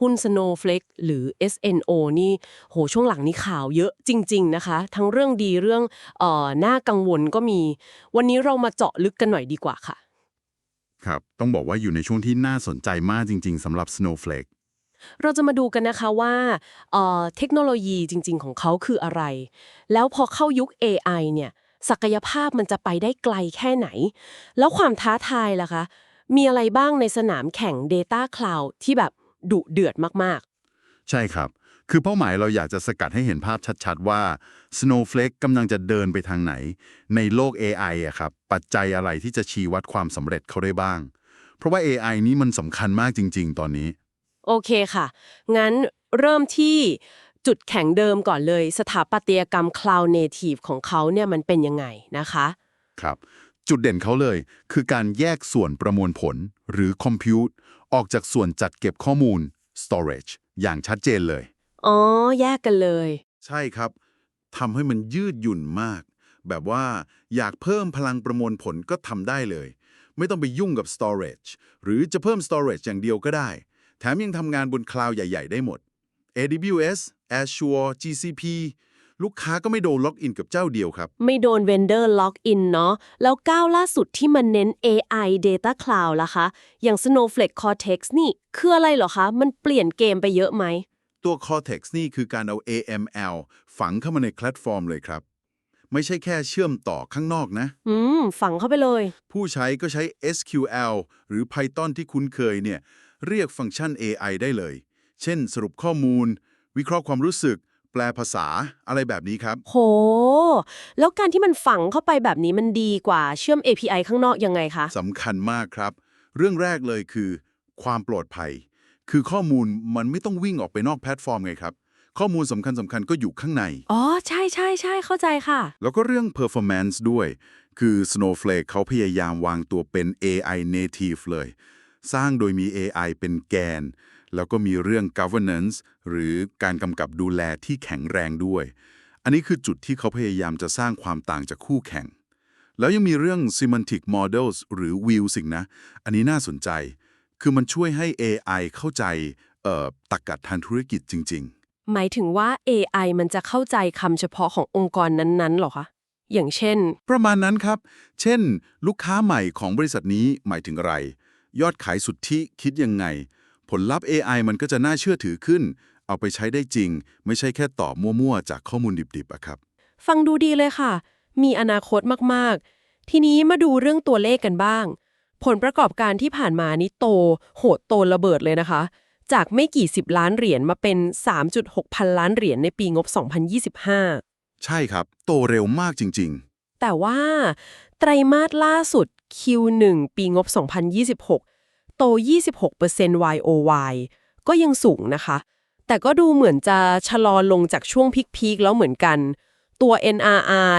หุ้น Snowflake หรือ SNO นี่โหช่วงหลังนี้ข่าวเยอะจริง ๆ นะคะ ทั้งเรื่องดีเรื่องเอ่อน่ากังวลก็มี วันนี้เรามาเจาะลึกกันหน่อยดีกว่าค่ะ ครับ ต้องบอกว่าอยู่ในช่วงที่น่าสนใจมากจริง ๆสำหรับ Snowflake เราจะมาดูกันนะคะว่าเอ่อเทคโนโลยีจริง ๆ ของเขาคืออะไร แล้วพอเข้ายุค AI เนี่ยศักยภาพมันจะไปได้ไกลแค่ไหน แล้วความท้าทายล่ะคะ มีอะไรบ้างในสนามแข่ง Data Cloud ที่แบบ ดุเดือดมากใช่ครับ คือเป้าหมายเราอยากจะสกัดให้เห็นภาพชัดๆ ว่า Snowflake กำลังจะเดินไปทางไหน ในโลก AI อะครับ ปัจจัยอะไรที่จะชี้วัดความสำเร็จเขาได้บ้าง เพราะว่า AI นี้มันสำคัญมากจริง ๆ ตอนนี้ๆโอเคค่ะ งั้นเริ่มที่จุดแข็งเดิมก่อนเลย สถาปัตยกรรม Cloud Native ของเขาเนี่ยมันเป็นยังไงนะคะ ครับ จุดเด่นเขาเลย คือการแยกส่วนประมวลผลหรือ Compute ออกจากส่วนจัดเก็บข้อมูล Storage อย่างชัดเจนเลย อ๋อ แยกกันเลย ใช่ครับทำให้มันยืดหยุ่นมาก แบบว่าอยากเพิ่มพลังประมวลผลก็ทำได้เลย ไม่ต้องไปยุ่งกับ storage หรือจะเพิ่ม storage อย่างเดียวก็ได้ แถมยังทำงานบนคลาวด์ใหญ่ ๆ ได้หมด AWS Azure GCP ลูกค้าก็ไม่โดนล็อกอินกับเจ้าเดียวครับ ไม่โดน Vendor Lock In เนาะ แล้วก้าวล่าสุดที่มันเน้น AI Data Cloud ล่ะคะ อย่าง Snowflake Cortex นี่คืออะไรเหรอคะ มันเปลี่ยนเกมไปเยอะไหม ตัว Cortex นี่คือการเอา AML ฝังเข้ามาในแพลตฟอร์มเลยครับ ไม่ใช่แค่เชื่อมต่อข้างนอกนะ อืม ฝังเข้าไปเลย ผู้ใช้ก็ใช้ SQL หรือ Python ที่คุ้นเคยเนี่ย เรียกฟังก์ชัน AI ได้เลย เช่น สรุปข้อมูล วิเคราะห์ความรู้สึก แปลภาษาอะไรแบบนี้ครับ โห แล้วการที่มันฝังเข้าไปแบบนี้มันดีกว่าเชื่อม API ข้างนอกยังไงคะ สำคัญมากครับ เรื่องแรกเลยคือ ความปลอดภัย คือข้อมูลมันไม่ต้องวิ่งออกไปนอกแพลตฟอร์มไงครับ ข้อมูลสำคัญสำคัญก็อยู่ข้างใน อ๋อ ใช่ใช่ใช่เข้าใจค่ะ แล้วก็เรื่อง performance ด้วย คือ Snowflake เขาพยายามวางตัวเป็น AI native เลย สร้างโดยมี AI เป็นแกน แล้วก็มีเรื่อง governance หรือการกำกับดูแลที่แข็งแรงด้วย อันนี้คือจุดที่เขาพยายามจะสร้างความต่างจากคู่แข่ง แล้วยังมีเรื่อง semantic models หรือ Wheels สิงนะ อันนี้น่าสนใจ คือมันช่วยให้ AI เข้าใจเอ่อตรรกะทางธุรกิจจริง ๆ หมายถึงว่า AI มันจะเข้าใจคำเฉพาะขององค์กรนั้นๆเหรอคะอย่างเช่น ประมาณนั้นครับ เช่น ลูกค้าใหม่ของบริษัทนี้หมายถึงอะไร ยอดขายสุทธิคิดยังไง ผลลัพธ์ AI มันก็จะน่าเชื่อถือขึ้น เอาไปใช้ได้จริง ไม่ใช่แค่ตอบมั่วๆ จากข้อมูลดิบๆอะครับ ฟังดูดีเลยค่ะ มีอนาคตมากๆ ทีนี้มาดูเรื่องตัวเลขกันบ้าง ผลประกอบการที่ผ่านมานี่โต โหดโตระเบิดเลยนะคะ จากไม่กี่สิบล้านเหรียญมาเป็น 3.6 พันล้านเหรียญในปีงบ 2025 ใช่ครับ โตเร็วมากจริงแต่ว่าไตรมาสล่าสุด Q1 ปีงบ 2026 โต 26% YOY ก็ยังสูงนะคะ แต่ก็ดูเหมือนจะชะลอลงจากช่วงพีคๆแล้วเหมือนกัน ตัว NRR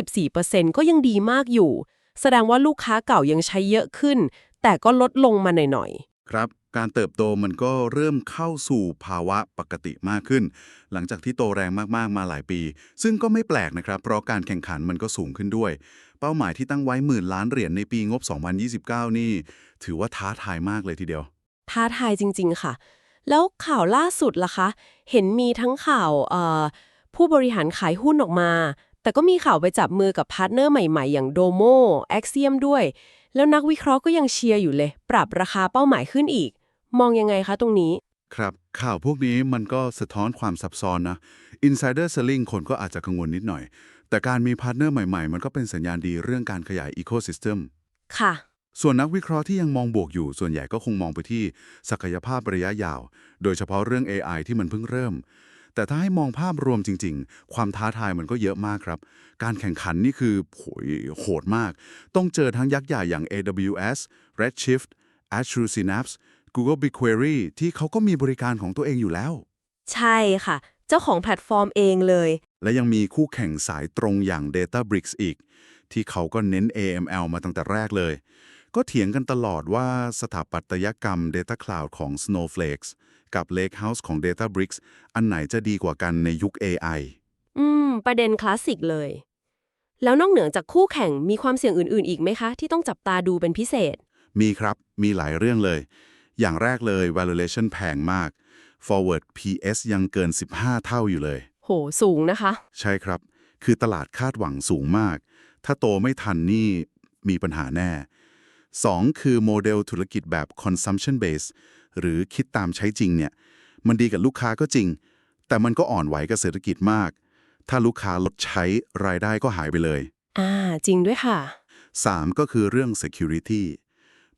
124%ก็ยังดีมากอยู่ แสดงว่าลูกค้าเก่ายังใช้เยอะขึ้น แต่ก็ลดลงมาหน่อยๆ ครับ การเติบโตมันก็เริ่มเข้าสู่ภาวะปกติมากขึ้น หลังจากที่โตแรงมากๆมาหลายปี ซึ่งก็ไม่แปลกนะครับ เพราะการแข่งขันมันก็สูงขึ้นด้วย เป้าหมายที่ตั้งไว้หมื่นล้านเหรียญในปีงบ 2029 นี่ ถือว่าท้าทายมากเลยทีเดียวๆท้าทายจริง ๆ ค่ะ แล้วข่าวล่าสุดล่ะคะ เห็นมีทั้งข่าวเอ่อผู้บริหารขายหุ้นออกมา แต่ก็มีข่าวไปจับมือกับพาร์ทเนอร์ใหม่ ๆ อย่าง Domo Axiom ด้วย แล้วนักวิเคราะห์ก็ยังเชียร์อยู่เลย ปรับราคาเป้าหมายขึ้นอีก มองยังไงคะตรงนี้ครับข่าวพวกนี้มันก็สะท้อนความซับซ้อนนะ Insider Selling คนก็อาจจะกังวลนิดหน่อย แต่การมีพาร์ทเนอร์ใหม่ๆ มันก็เป็นสัญญาณดีเรื่องการขยาย Ecosystem ค่ะ ส่วนนักวิเคราะห์ที่ยังมองบวกอยู่ ส่วนใหญ่ก็คงมองไปที่ศักยภาพระยะยาว โดยเฉพาะเรื่อง AI ที่มันเพิ่งเริ่ม แต่ถ้าให้มองภาพรวมจริง ๆ ความท้าทายมันก็เยอะมากครับ การแข่งขันนี่คือโหยโหดมาก ต้องเจอทั้งยักษ์ใหญ่อย่าง AWS Redshift Azure Synapse Google BigQuery ที่เขาก็มีบริการของตัวเองอยู่แล้ว ใช่ค่ะ เจ้าของแพลตฟอร์มเองเลย และยังมีคู่แข่งสายตรงอย่าง Databricks อีก ที่เขาก็เน้น AML มาตั้งแต่แรกเลย ก็เถียงกันตลอดว่าสถาปัตยกรรม Data Cloud ของ Snowflake กับ Lakehouse ของ Databricks อันไหนจะดีกว่ากันในยุค AI อืม ประเด็นคลาสสิกเลย แล้วนอกเหนือจากคู่แข่งมีความเสี่ยงอื่น ๆ อีกไหมคะ ที่ต้องจับตาดูเป็นพิเศษ มีครับ มีหลายเรื่องเลย อย่างแรกเลย valuation แพงมาก forward PS ยังเกิน 15 เท่าอยู่เลยโห สูงนะคะ ใช่ครับ คือตลาดคาดหวังสูงมาก ถ้าโตไม่ทันนี่มีปัญหาแน่ 2. คือโมเดลธุรกิจแบบ consumption base หรือคิดตามใช้จริงเนี่ย มันดีกับลูกค้าก็จริง แต่มันก็อ่อนไหวกับเศรษฐกิจมาก ถ้าลูกค้าลดใช้รายได้ก็หายไปเลย อ่า จริงด้วยค่ะ 3. ก็คือเรื่อง security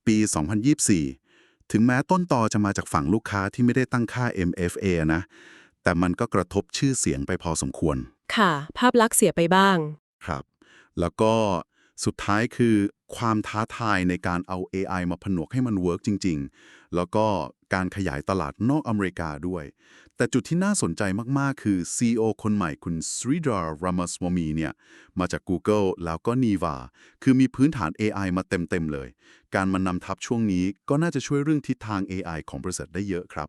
ปี 2024 ถึงแม้ต้นตอจะมาจากฝั่งลูกค้าที่ไม่ได้ตั้งค่า MFA นะ แต่มันก็กระทบชื่อเสียงไปพอสมควร ค่ะ ภาพลักษณ์เสียไปบ้าง ครับ แล้วก็สุดท้ายคือความท้าทายในการเอา AI มาผนวกให้มันเวิร์กจริง ๆ แล้วก็การขยายตลาดนอกอเมริกาด้วย แต่จุดที่น่าสนใจมาก ๆ คือ CEO คนใหม่คุณ Sridhar Ramaswamy เนี่ย มาจาก Google แล้วก็ Niva คือมีพื้นฐาน AI มาเต็ม ๆ เลย การมานำทับช่วงนี้ก็น่าจะช่วยเรื่องทิศทาง AI ของบริษัทได้เยอะครับ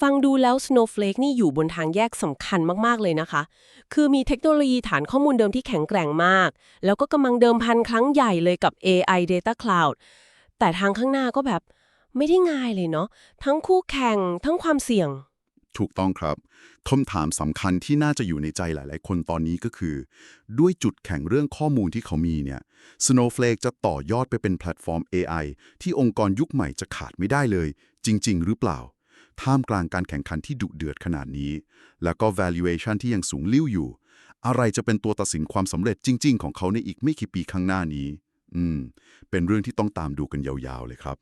ฟังดูแล้ว Snowflake นี่อยู่บนทางแยกสำคัญมาก ๆ เลยนะคะ คือมีเทคโนโลยีฐานข้อมูลเดิมที่แข็งแกร่งมาก แล้วก็กำลังเดิมพันครั้งใหญ่เลยกับ AI Data Cloud แต่ทางข้างหน้าก็แบบไม่ได้ง่ายเลยเนาะ ทั้งคู่แข่ง ทั้งความเสี่ยง ถูกต้องครับคำถามสำคัญที่น่าจะอยู่ในใจหลาย ๆ คนตอนนี้ก็คือ ด้วยจุดแข็งเรื่องข้อมูลที่เขามีเนี่ย Snowflake จะต่อยอดไปเป็นแพลตฟอร์ม AI ที่องค์กรยุคใหม่จะขาดไม่ได้เลย จริง ๆ หรือเปล่า ท่ามกลางการแข่งขันที่ดุเดือดขนาดนี้ แล้วก็ valuation ที่ยังสูงลิ้วอยู่ อะไรจะเป็นตัวตัดสินความสำเร็จจริง ๆ ของเขาในอีกไม่กี่ปีข้างหน้านี้ อืม เป็นเรื่องที่ต้องตามดูกันยาวๆเลยครับ